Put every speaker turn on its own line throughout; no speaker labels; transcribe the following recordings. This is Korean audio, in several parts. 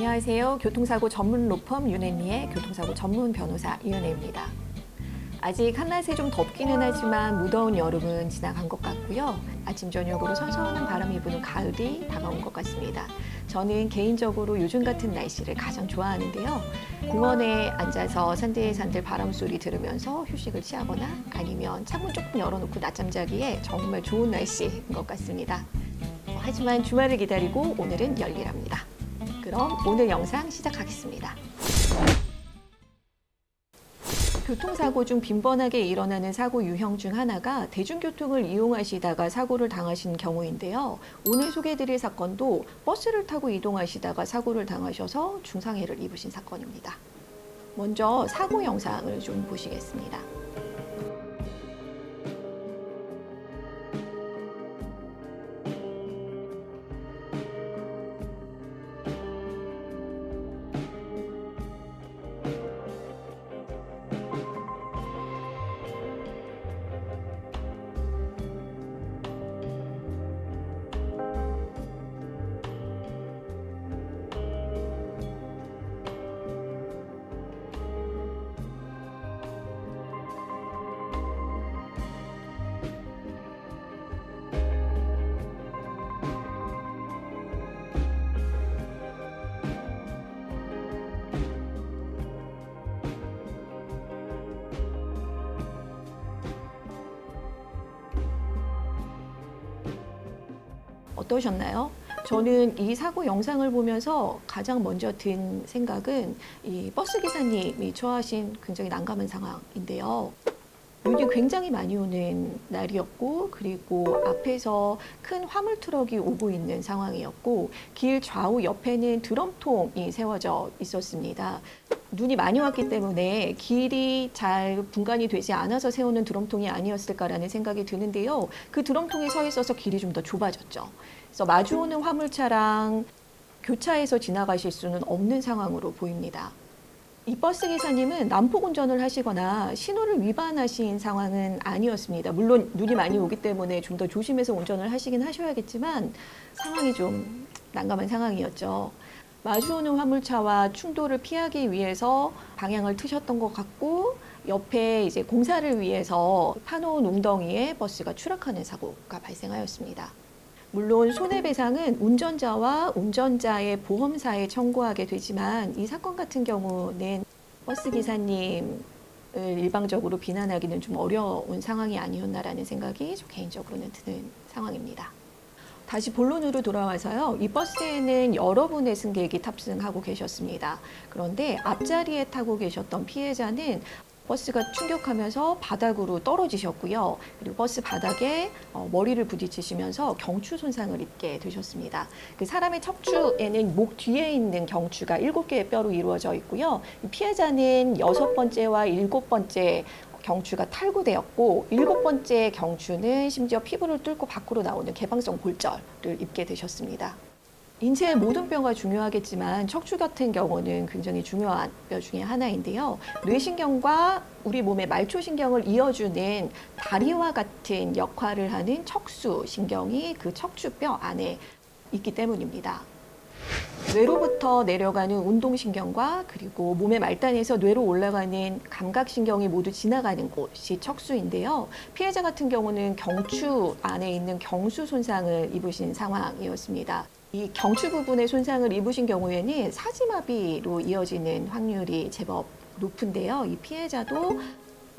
안녕하세요. 교통사고 전문 로펌 윤혜미의 교통사고 전문 변호사 이은혜입니다. 아직 한낮에 좀 덥기는 하지만 무더운 여름은 지나간 것 같고요. 아침 저녁으로 선선한 바람이 부는 가을이 다가온 것 같습니다. 저는 개인적으로 요즘 같은 날씨를 가장 좋아하는데요. 공원에 앉아서 산들산들 바람 소리 들으면서 휴식을 취하거나 아니면 창문 조금 열어놓고 낮잠 자기에 정말 좋은 날씨인 것 같습니다. 어, 하지만 주말을 기다리고 오늘은 열일합니다. 그럼 오늘 영상 시작하겠습니다. 교통사고 중 빈번하게 일어나는 사고 유형 중 하나가 대중교통을 이용하시다가 사고를 당하신 경우인데요. 오늘 소개해드릴 사건도 버스를 타고 이동하시다가 사고를 당하셔서 중상해를 입으신 사건입니다. 먼저 사고 영상을 좀 보시겠습니다. 어떠셨나요? 저는 이 사고 영상을 보면서 가장 먼저 든 생각은 이 버스 기사님이 처하신 굉장히 난감한 상황인데요. 눈이 굉장히 많이 오는 날이었고 그리고 앞에서 큰 화물 트럭이 오고 있는 상황이었고 길 좌우 옆에는 드럼통이 세워져 있었습니다. 눈이 많이 왔기 때문에 길이 잘 분간이 되지 않아서 세우는 드럼통이 아니었을까라는 생각이 드는데요. 그 드럼통이 서 있어서 길이 좀 더 좁아졌죠. 그래서 마주오는 화물차랑 교차해서 지나가실 수는 없는 상황으로 보입니다. 이 버스 기사님은 난폭 운전을 하시거나 신호를 위반하신 상황은 아니었습니다. 물론 눈이 많이 오기 때문에 좀 더 조심해서 운전을 하시긴 하셔야겠지만 상황이 좀 난감한 상황이었죠. 마주오는 화물차와 충돌을 피하기 위해서 방향을 트셨던 것 같고 옆에 이제 공사를 위해서 파놓은 웅덩이에 버스가 추락하는 사고가 발생하였습니다. 물론 손해배상은 운전자와 운전자의 보험사에 청구하게 되지만 이 사건 같은 경우는 버스 기사님을 일방적으로 비난하기는 좀 어려운 상황이 아니었나라는 생각이 저 개인적으로는 드는 상황입니다. 다시 본론으로 돌아와서요. 이 버스에는 여러분의 승객이 탑승하고 계셨습니다. 그런데 앞자리에 타고 계셨던 피해자는 버스가 충격하면서 바닥으로 떨어지셨고요. 그리고 버스 바닥에 어, 머리를 부딪히시면서 경추 손상을 입게 되셨습니다. 그 사람의 척추에는 목 뒤에 있는 경추가 일곱 개의 뼈로 이루어져 있고요. 이 피해자는 여섯 번째와 일곱 번째 경추가 탈구되었고 일곱 번째 경추는 심지어 피부를 뚫고 밖으로 나오는 개방성 골절을 입게 되셨습니다. 인체의 모든 뼈가 중요하겠지만 척추 같은 경우는 굉장히 중요한 뼈 중에 하나인데요. 뇌신경과 우리 몸의 말초신경을 이어주는 다리와 같은 역할을 하는 척수 신경이 그 척추뼈 안에 있기 때문입니다. 뇌로부터 내려가는 운동신경과 그리고 몸의 말단에서 뇌로 올라가는 감각신경이 모두 지나가는 곳이 척수인데요. 피해자 같은 경우는 경추 안에 있는 경수 손상을 입으신 상황이었습니다. 이 경추 부분에 손상을 입으신 경우에는 사지마비로 이어지는 확률이 제법 높은데요. 이 피해자도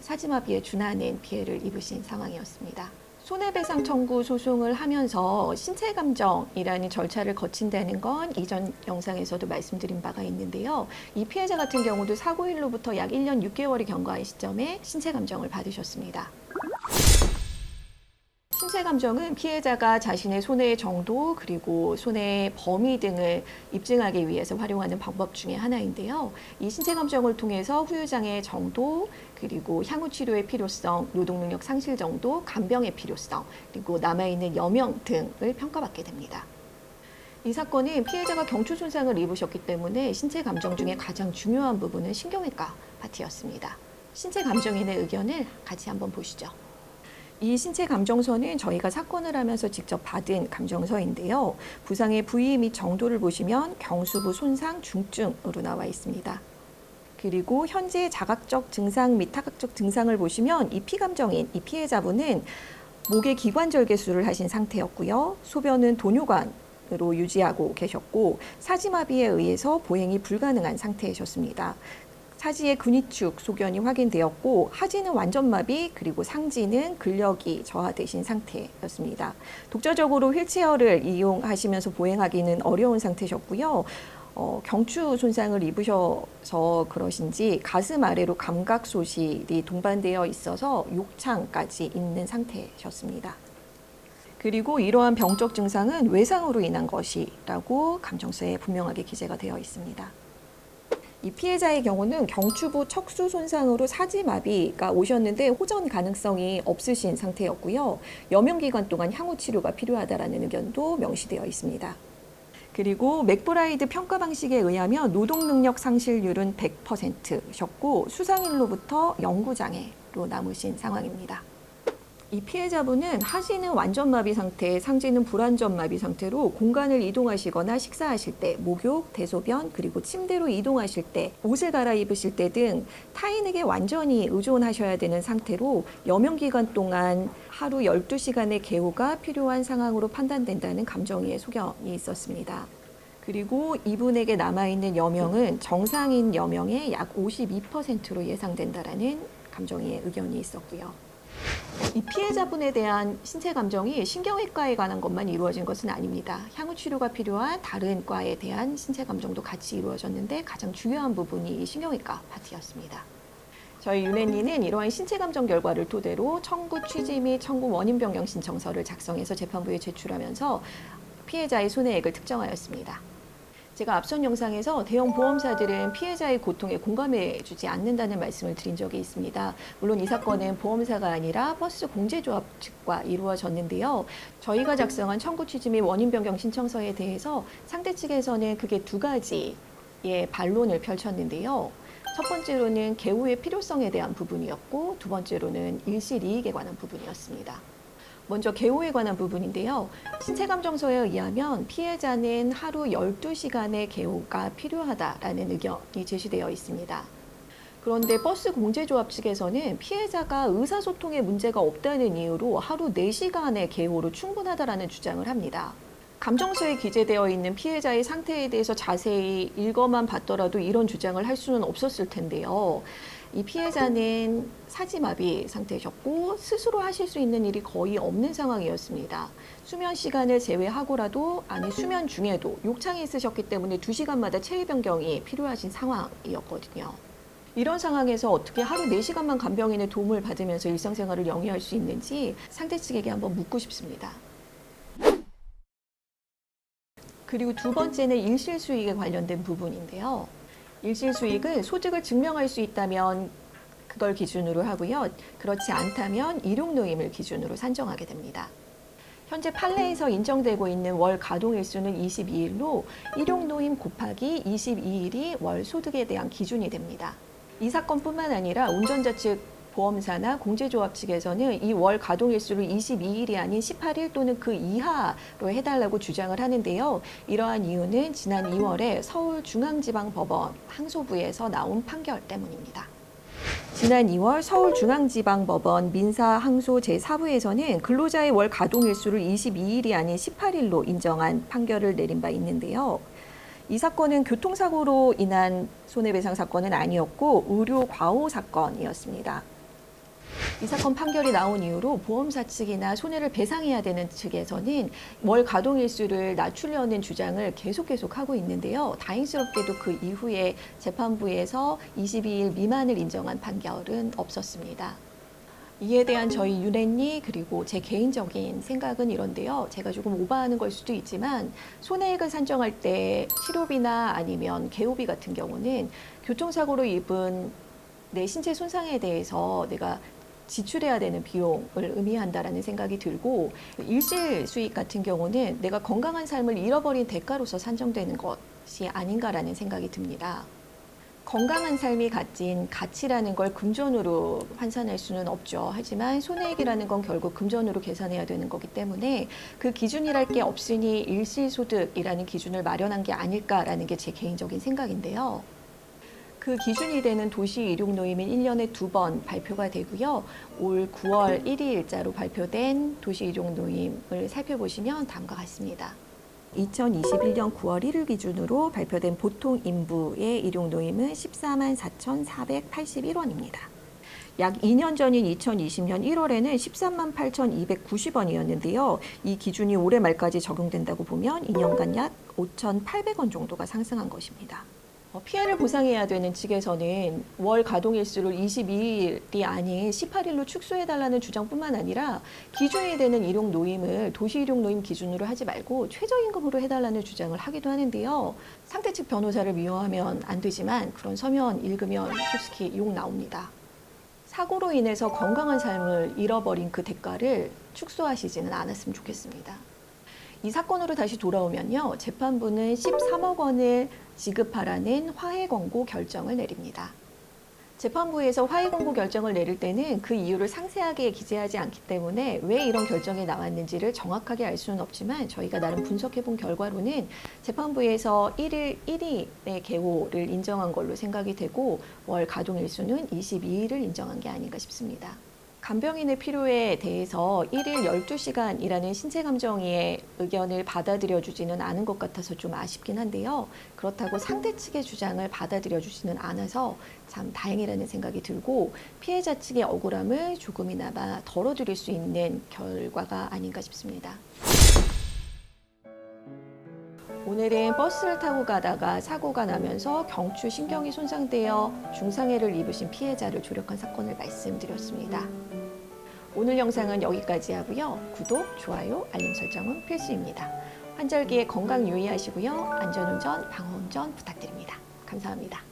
사지마비에 준하는 피해를 입으신 상황이었습니다. 손해배상 청구 소송을 하면서 신체 감정이라는 절차를 거친다는 건 이전 영상에서도 말씀드린 바가 있는데요. 이 피해자 같은 경우도 사고일로부터 약 1년 6개월이 경과한 시점에 신체 감정을 받으셨습니다. 신체 감정은 피해자가 자신의 손해의 정도 그리고 손해의 범위 등을 입증하기 위해서 활용하는 방법 중에 하나인데요. 이 신체 감정을 통해서 후유장애 정도 그리고 향후 치료의 필요성, 노동 능력 상실 정도, 간병의 필요성 그리고 남아 있는 여명 등을 평가받게 됩니다. 이 사건은 피해자가 경추 손상을 입으셨기 때문에 신체 감정 중에 가장 중요한 부분은 신경외과 파트였습니다. 신체 감정인의 의견을 같이 한번 보시죠. 이 신체 감정서는 저희가 사건을 하면서 직접 받은 감정서인데요. 부상의 부위 및 정도를 보시면 경수부 손상 중증으로 나와 있습니다. 그리고 현재 자각적 증상 및 타각적 증상을 보시면 이 피감정인 이 피해자분은 목에 기관절 개수를 하신 상태였고요. 소변은 도뇨관으로 유지하고 계셨고 사지마비에 의해서 보행이 불가능한 상태이셨습니다. 사지의 근위축 소견이 확인되었고 하지는 완전마비 그리고 상지는 근력이 저하되신 상태였습니다. 독자적으로 휠체어를 이용하시면서 보행하기는 어려운 상태셨고요. 어, 경추 손상을 입으셔서 그러신지 가슴 아래로 감각 소실이 동반되어 있어서 욕창까지 있는 상태셨습니다. 그리고 이러한 병적 증상은 외상으로 인한 것이라고 감정서에 분명하게 기재가 되어 있습니다. 이 피해자의 경우는 경추부 척수 손상으로 사지마비가 오셨는데 호전 가능성이 없으신 상태였고요. 여명 기간 동안 향후 치료가 필요하다라는 의견도 명시되어 있습니다. 그리고 맥브라이드 평가 방식에 의하면 노동 능력 상실률은 100%셨고 수상일로부터 영구 장애로 남으신 상황입니다. 이 피해자분은 하지는 완전 마비 상태, 상지는 불완전 마비 상태로 공간을 이동하시거나 식사하실 때, 목욕, 대소변, 그리고 침대로 이동하실 때, 옷을 갈아입으실 때 등 타인에게 완전히 의존하셔야 되는 상태로 여명 기간 동안 하루 12시간의 개호가 필요한 상황으로 판단된다는 감정의의 소견이 있었습니다. 그리고 이분에게 남아있는 여명은 정상인 여명의 약 52%로 예상된다라는 감정의의 의견이 있었고요. 이 피해자분에 대한 신체 감정이 신경외과에 관한 것만 이루어진 것은 아닙니다. 향후 치료가 필요한 다른 과에 대한 신체 감정도 같이 이루어졌는데 가장 중요한 부분이 이 신경외과 파트였습니다. 저희 윤혜니는 이러한 신체 감정 결과를 토대로 청구 취지 및 청구 원인 변경 신청서를 작성해서 재판부에 제출하면서 피해자의 손해액을 특정하였습니다. 제가 앞선 영상에서 대형 보험사들은 피해자의 고통에 공감해 주지 않는다는 말씀을 드린 적이 있습니다. 물론 이 사건은 보험사가 아니라 버스 공제조합 측과 이루어졌는데요. 저희가 작성한 청구 취지 및 원인 변경 신청서에 대해서 상대 측에서는 그게 두 가지의 반론을 펼쳤는데요. 첫 번째로는 개호의 필요성에 대한 부분이었고 두 번째로는 일실 이익에 관한 부분이었습니다. 먼저 개호에 관한 부분인데요. 신체 감정서에 의하면 피해자는 하루 12시간의 개호가 필요하다라는 의견이 제시되어 있습니다. 그런데 버스 공제조합 측에서는 피해자가 의사소통에 문제가 없다는 이유로 하루 4시간의 개호로 충분하다라는 주장을 합니다. 감정서에 기재되어 있는 피해자의 상태에 대해서 자세히 읽어만 봤더라도 이런 주장을 할 수는 없었을 텐데요. 이 피해자는 사지마비 상태셨고 스스로 하실 수 있는 일이 거의 없는 상황이었습니다. 수면 시간을 제외하고라도 아니 수면 중에도 욕창이 있으셨기 때문에 2시간마다 체위 변경이 필요하신 상황이었거든요. 이런 상황에서 어떻게 하루 4시간만 간병인의 도움을 받으면서 일상생활을 영위할 수 있는지 상대 측에게 한번 묻고 싶습니다. 그리고 두 번째는 일실 수익에 관련된 부분인데요. 일실 수익은 소득을 증명할 수 있다면 그걸 기준으로 하고요. 그렇지 않다면 일용 노임을 기준으로 산정하게 됩니다. 현재 판례에서 인정되고 있는 월 가동 일수는 22일로 일용 노임 곱하기 22일이 월 소득에 대한 기준이 됩니다. 이 사건뿐만 아니라 운전자 측 보험사나 공제조합 측에서는 이 월 가동 일수를 22일이 아닌 18일 또는 그 이하로 해달라고 주장을 하는데요. 이러한 이유는 지난 2월에 서울중앙지방법원 항소부에서 나온 판결 때문입니다. 지난 2월 서울중앙지방법원 민사항소 제4부에서는 근로자의 월 가동일수를 22일이 아닌 18일로 인정한 판결을 내린 바 있는데요. 이 사건은 교통사고로 인한 손해배상 사건은 아니었고 의료 과오 사건이었습니다. 이 사건 판결이 나온 이후로 보험사 측이나 손해를 배상해야 되는 측에서는 월 가동일수를 낮추려는 주장을 계속 계속 하고 있는데요. 다행스럽게도 그 이후에 재판부에서 22일 미만을 인정한 판결은 없었습니다. 이에 대한 저희 윤혜니 그리고 제 개인적인 생각은 이런데요. 제가 조금 오버하는 걸 수도 있지만 손해액을 산정할 때 치료비나 아니면 개호비 같은 경우는 교통사고로 입은 내 신체 손상에 대해서 내가 지출해야 되는 비용을 의미한다라는 생각이 들고 일실 수익 같은 경우는 내가 건강한 삶을 잃어버린 대가로서 산정되는 것이 아닌가라는 생각이 듭니다. 건강한 삶이 가진 가치라는 걸 금전으로 환산할 수는 없죠. 하지만 손해액이라는 건 결국 금전으로 계산해야 되는 거기 때문에 그 기준이랄 게 없으니 일시소득이라는 기준을 마련한 게 아닐까라는 게 제 개인적인 생각인데요. 그 기준이 되는 도시 일용 노임은 1년에 두 번 발표가 되고요. 올 9월 1일자로 발표된 도시 일용 노임을 살펴보시면 다음과 같습니다. 2021년 9월 1일 기준으로 발표된 보통 인부의 일용 노임은 14만 4,481원입니다. 약 2년 전인 2020년 1월에는 13만 8,290원이었는데요. 이 기준이 올해 말까지 적용된다고 보면 2년간 약 5,800원 정도가 상승한 것입니다. 어, 피해를 보상해야 되는 측에서는 월 가동일수를 22일이 아닌 18일로 축소해달라는 주장뿐만 아니라 기준이 되는 일용 노임을 도시 일용 노임 기준으로 하지 말고 최저임금으로 해달라는 주장을 하기도 하는데요. 상대 측 변호사를 미워하면 안 되지만 그런 서면 읽으면 솔직히 욕 나옵니다. 사고로 인해서 건강한 삶을 잃어버린 그 대가를 축소하시지는 않았으면 좋겠습니다. 이 사건으로 다시 돌아오면요. 재판부는 13억 원을 지급하라는 화해 권고 결정을 내립니다. 재판부에서 화해 권고 결정을 내릴 때는 그 이유를 상세하게 기재하지 않기 때문에 왜 이런 결정이 나왔는지를 정확하게 알 수는 없지만 저희가 나름 분석해 본 결과로는 재판부에서 1일 1일의 개호를 인정한 걸로 생각이 되고 월 가동 일수는 22일을 인정한 게 아닌가 싶습니다. 간병인의 필요에 대해서 1일 12시간이라는 신체 감정의 의견을 받아들여 주지는 않은 것 같아서 좀 아쉽긴 한데요. 그렇다고 상대 측의 주장을 받아들여 주지는 않아서 참 다행이라는 생각이 들고 피해자 측의 억울함을 조금이나마 덜어드릴 수 있는 결과가 아닌가 싶습니다. 오늘은 버스를 타고 가다가 사고가 나면서 경추 신경이 손상되어 중상해를 입으신 피해자를 조력한 사건을 말씀드렸습니다. 오늘 영상은 여기까지 하고요. 구독, 좋아요, 알림 설정은 필수입니다. 환절기에 건강 유의하시고요. 안전운전, 방어운전 부탁드립니다. 감사합니다.